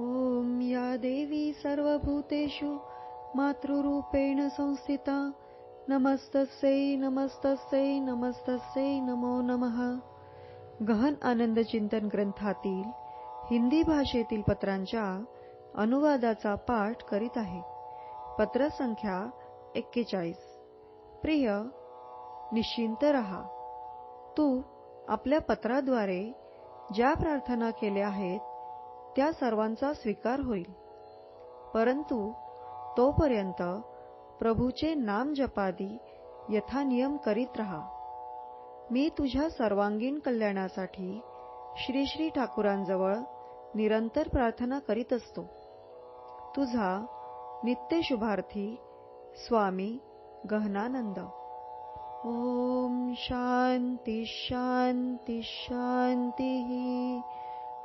ॐ या देवी सर्वभूतेषु मातृरूपेण संस्थिता। नमस्तस्यै नमस्तस्यै नमस्तस्यै नमो नमः। गहन आनंद चिंतन ग्रंथातील हिंदी भाषेतील पत्रांच्या अनुवादाचा पाठ करीत आहे. पत्र संख्या एक्केचाळीस. प्रिय निश्चिंत रहा. तू आपल्या पत्राद्वारे ज्या प्रार्थना केल्या आहेत त्या सर्वांचा स्वीकार होईल. परंतु तोपर्यंत प्रभूचे नाम जपादी यथानियम करीत रहा. मी तुझ्या सर्वांगीण कल्याणासाठी श्री श्री ठाकूरांजवळ निरंतर प्रार्थना करीत असतो. तुझा नित्य शुभार्थी स्वामी गहनानंद. ओम शांती शांती शांती